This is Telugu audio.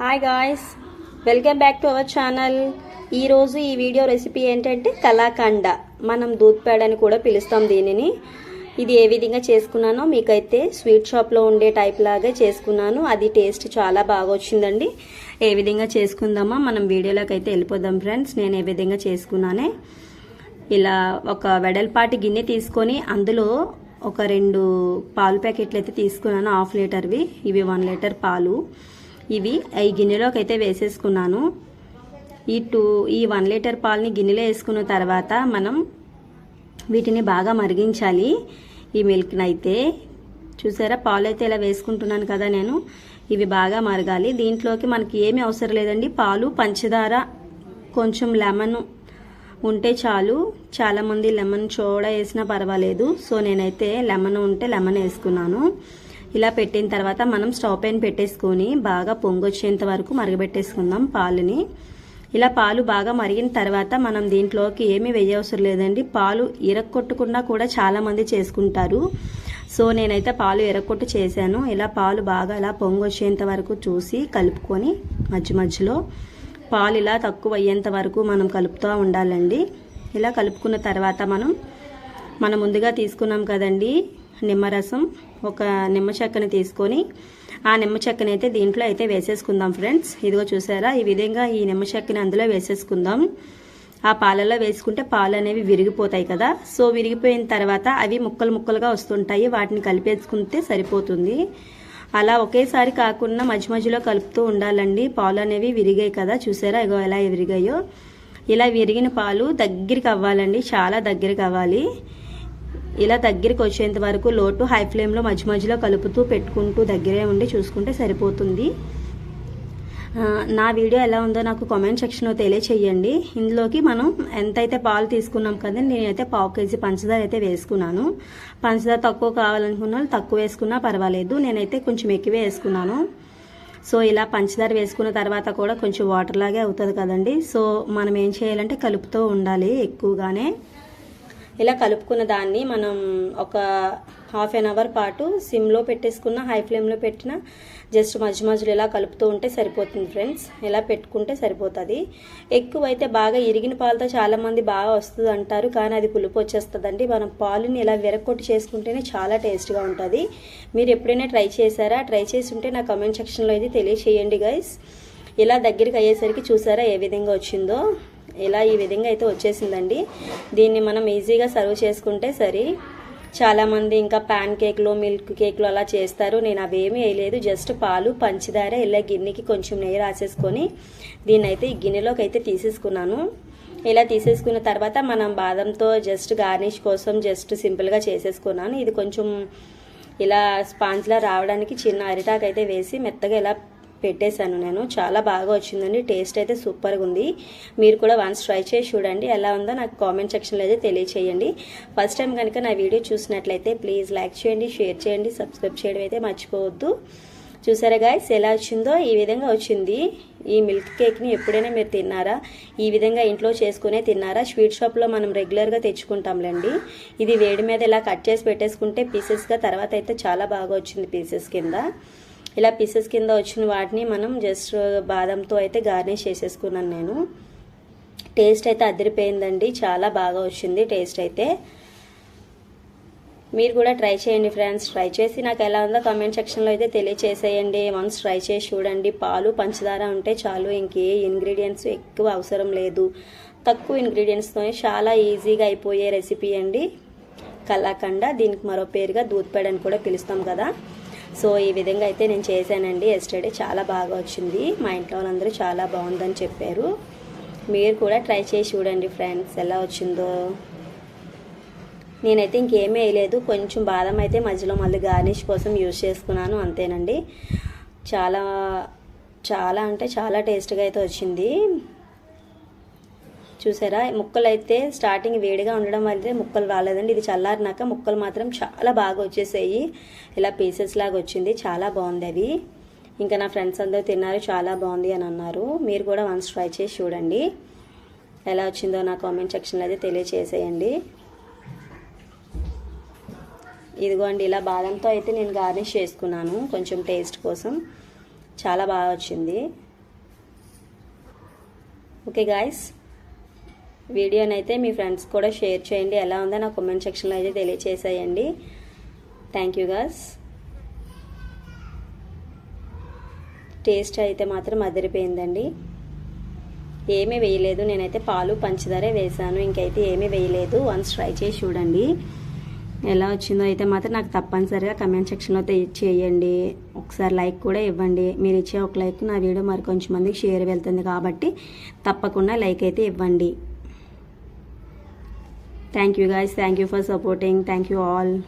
Hi guys welcome back to our channel ఈరోజు ఈ వీడియో రెసిపీ ఏంటంటే కలాకండ మనం దూద్ పేడ అని కూడా పిలుస్తాం దీనిని. ఇది ఏ విధంగా చేసుకున్నానో మీకైతే స్వీట్ షాప్లో ఉండే టైప్ లాగా చేసుకున్నాను. అది టేస్ట్ చాలా బాగా వచ్చిందండి. ఏ విధంగా చేసుకుందామా? మనం వీడియోలోకి అయితే వెళ్ళిపోదాం ఫ్రెండ్స్ నేను ఏ విధంగా చేసుకున్నానే? ఇలా ఒక వెడల్పాటి గిన్నె తీసుకొని అందులో ఒక రెండు పాలు ప్యాకెట్లు అయితే తీసుకున్నాను. హాఫ్ లీటర్వి. ఇవి వన్ లీటర్ పాలు. ఇవి ఈ గిన్నెలోకి అయితే వేసేసుకున్నాను. ఈ టూ ఈ వన్ లీటర్ పాలని గిన్నెలో వేసుకున్న తర్వాత మనం వీటిని బాగా మరిగించాలి. ఈ మిల్క్ని అయితే చూసారా? పాలు అయితే ఇలా వేసుకుంటున్నాను కదా నేను. ఇవి బాగా మరగాలి. దీంట్లోకి మనకి ఏమీ అవసరం లేదండి. పాలు పంచదార కొంచెం లెమన్ ఉంటే చాలు. చాలామంది లెమన్ చోడ వేసినా పర్వాలేదు. సో నేనైతే లెమన్ ఉంటే లెమన్ వేసుకున్నాను. ఇలా పెట్టిన తర్వాత మనం స్టవ్ పైన పెట్టేసుకొని బాగా పొంగొచ్చేంత వరకు మరగబెట్టేసుకుందాం పాలుని. ఇలా పాలు బాగా మరిగిన తర్వాత మనం దీంట్లోకి ఏమీ వేయవసరం లేదండి. పాలు ఇరక్కొట్టకుండా కూడా చాలామంది చేసుకుంటారు. సో నేనైతే పాలు ఎరక్కొట్టు చేశాను. ఇలా పాలు బాగా ఇలా పొంగొచ్చేంత వరకు చూసి కలుపుకొని మధ్య మధ్యలో పాలు ఇలా తక్కువ అయ్యేంత వరకు మనం కలుపుతూ ఉండాలండి. ఇలా కలుపుకున్న తర్వాత మనం మనం ముందుగా తీసుకున్నాం కదండి నిమ్మరసం ఒక నిమ్మ చెక్కని తీసుకొని ఆ నిమ్మ చెక్కని అయితే దీంట్లో అయితే వేసేసుకుందాం ఫ్రెండ్స్. ఇదిగో చూసారా? ఈ విధంగా ఈ నిమ్మ చెక్కని అందులో వేసేసుకుందాం. ఆ పాలలో వేసుకుంటే పాలు అనేవి విరిగిపోతాయి కదా. సో విరిగిపోయిన తర్వాత అవి ముక్కలు ముక్కలుగా వస్తుంటాయి. వాటిని కలిపేసుకుంటే సరిపోతుంది. అలా ఒకేసారి కాకుండా మధ్య మధ్యలో కలుపుతూ ఉండాలండి. పాలు అనేవి విరిగాయి కదా. చూసారా? ఇగో ఎలా విరిగాయో. ఇలా విరిగిన పాలు దగ్గరికి అవ్వాలండి. చాలా దగ్గరికి అవ్వాలి. ఇలా దగ్గరికి వచ్చేంత వరకు లోటు హై ఫ్లేమ్లో మధ్య మధ్యలో కలుపుతూ పెట్టుకుంటూ దగ్గరే ఉండి చూసుకుంటే సరిపోతుంది. నా వీడియో ఎలా ఉందో నాకు కామెంట్ సెక్షన్లో తెలియచేయండి. ఇందులోకి మనం ఎంతైతే పాలు తీసుకున్నాం కదా నేనైతే పావు కేజీ పంచదార అయితే వేసుకున్నాను. పంచదార తక్కువ కావాలనుకున్న తక్కువ వేసుకున్నా పర్వాలేదు. నేనైతే కొంచెం ఎక్కువే వేసుకున్నాను. సో ఇలా పంచదార వేసుకున్న తర్వాత కూడా కొంచెం వాటర్ లాగే అవుతుంది కదండి. సో మనం ఏం చేయాలంటే కలుపుతూ ఉండాలి ఎక్కువగానే. ఇలా కలుపుకున్న దాన్ని మనం ఒక హాఫ్ అన్ అవర్ పాటు సిమ్లో పెట్టేసుకున్న హై ఫ్లేమ్లో పెట్టిన జస్ట్ మధ్య మధ్యలో ఇలా కలుపుతూ ఉంటే సరిపోతుంది ఫ్రెండ్స్. ఇలా పెట్టుకుంటే సరిపోతుంది. ఎక్కువైతే బాగా ఇరిగిన పాలతో చాలామంది బాగా వస్తుంది అంటారు కానీ అది పులుపు వచ్చేస్తుందండి. మనం పాలుని ఇలా విరక్కొట్టి చేసుకుంటేనే చాలా టేస్ట్గా ఉంటుంది. మీరు ఎప్పుడైనా ట్రై చేశారా? ట్రై చేసి ఉంటే నా కమెంట్ సెక్షన్లో అయితే తెలియచేయండి గైస్. ఇలా దగ్గరికి అయ్యేసరికి చూసారా ఏ విధంగా వచ్చిందో? ఇలా ఈ విధంగా అయితే వచ్చేసిందండి. దీన్ని మనం ఈజీగా సర్వ్ చేసుకుంటే సరి. చాలామంది ఇంకా ప్యాన్ కేక్లు మిల్క్ కేక్లు అలా చేస్తారు. నేను అవేమీ వేయలేదు. జస్ట్ పాలు పంచదార ఇలా గిన్నెకి కొంచెం నెయ్యి రాసేసుకొని దీన్ని అయితే ఈ గిన్నెలోకి అయితే తీసేసుకున్నాను. ఇలా తీసేసుకున్న తర్వాత మనం బాదంతో జస్ట్ గార్నిష్ కోసం జస్ట్ సింపుల్గా చేసేసుకున్నాను. ఇది కొంచెం ఇలా స్పాంజ్లా రావడానికి చిన్న అరిటాకు అయితే వేసి మెత్తగా ఇలా పెట్టేశాను నేను. చాలా బాగా వచ్చిందండి. టేస్ట్ అయితే సూపర్గా ఉంది. మీరు కూడా వన్స్ ట్రై చేసి చూడండి. ఎలా ఉందో నాకు కామెంట్ సెక్షన్లో అయితే తెలియచేయండి. ఫస్ట్ టైం కనుక నా వీడియో చూసినట్లయితే ప్లీజ్ లైక్ చేయండి షేర్ చేయండి సబ్స్క్రైబ్ చేయడం అయితే మర్చిపోవద్దు. చూసారా గాయస్ ఎలా వచ్చిందో? ఈ విధంగా వచ్చింది. ఈ మిల్క్ కేక్ని ఎప్పుడైనా మీరు తిన్నారా? ఈ విధంగా ఇంట్లో చేసుకునే తిన్నారా? స్వీట్ షాప్లో మనం రెగ్యులర్గా తెచ్చుకుంటాంలేండి. ఇది వేడి మీద ఇలా కట్ చేసి పెట్టేసుకుంటే పీసెస్గా తర్వాత అయితే చాలా బాగా వచ్చింది పీసెస్ కింద. ఇలా పీసెస్ కింద వచ్చిన వాటిని మనం జస్ట్ బాదంతో అయితే గార్నిష్ చేసేసుకున్నాను నేను. టేస్ట్ అయితే అదిరిపోయిందండి. చాలా బాగా వచ్చింది టేస్ట్ అయితే. మీరు కూడా ట్రై చేయండి ఫ్రెండ్స్ ట్రై చేసి నాకు ఎలా ఉందో కామెంట్ సెక్షన్లో అయితే తెలియచేసేయండి. వన్స్ ట్రై చేసి చూడండి. పాలు పంచదార ఉంటే చాలు. ఇంకే ఇంగ్రీడియంట్స్ ఎక్కువ అవసరం లేదు. తక్కువ ఇంగ్రీడియంట్స్తోనే చాలా ఈజీగా అయిపోయే రెసిపీ అండి. కలాకండ దీనికి మరో పేరుగా దూద్పేడ అని కూడా పిలుస్తాం కదా. సో ఈ విధంగా అయితే నేను చేశానండి. ఎస్టర్డే చాలా బాగా వచ్చింది. మా ఇంట్లో వాళ్ళందరూ చాలా బాగుందని చెప్పారు. మీరు కూడా ట్రై చేసి చూడండి ఫ్రెండ్స్ ఎలా వచ్చిందో. నేనైతే ఇంకేమీ వేయలేదు. కొంచెం బాదం అయితే మధ్యలో మళ్ళీ గార్నిష్ కోసం యూజ్ చేసుకున్నాను అంతేనండి. చాలా చాలా అంటే చాలా టేస్ట్గా అయితే వచ్చింది. చూసారా? ముక్కలు అయితే స్టార్టింగ్ వేడిగా ఉండడం వల్లే ముక్కలు రాలేదండి. ఇది చల్లారినాక ముక్కలు మాత్రం చాలా బాగా వచ్చేసాయి. ఇలా పీసెస్ లాగా వచ్చింది. చాలా బాగుంది అవి. ఇంకా నా ఫ్రెండ్స్ అందరూ తిన్నారు. చాలా బాగుంది అని అన్నారు. మీరు కూడా వన్స్ ట్రై చేసి చూడండి. ఎలా వచ్చిందో నా కామెంట్ సెక్షన్లో అయితే తెలియచేసేయండి. ఇదిగోండి ఇలా బాదంతో అయితే నేను గార్నిష్ చేసుకున్నాను. కొంచెం టేస్ట్ కోసం. చాలా బాగా వచ్చింది. ఓకే గాయస్ వీడియోని అయితే మీ ఫ్రెండ్స్ కూడా షేర్ చేయండి. ఎలా ఉందో నా కామెంట్ సెక్షన్లో అయితే తెలియచేసేయండి. థ్యాంక్ యూ గాస్ టేస్ట్ అయితే మాత్రం అదిరిపోయిందండి. ఏమీ వేయలేదు. నేనైతే పాలు పంచదారే వేసాను ఇంకైతే ఏమీ వేయలేదు. వన్స్ ట్రై చేసి చూడండి. ఎలా వచ్చిందో అయితే మాత్రం నాకు తప్పనిసరిగా కమెంట్ సెక్షన్లో చేయండి. ఒకసారి లైక్ కూడా ఇవ్వండి. మీరు ఇచ్చే ఒక లైక్ నా వీడియో మరి కొంచెం మందికి షేర్ వెళ్తుంది కాబట్టి తప్పకుండా లైక్ అయితే ఇవ్వండి. thank you guys. Thank you for supporting. Thank you all.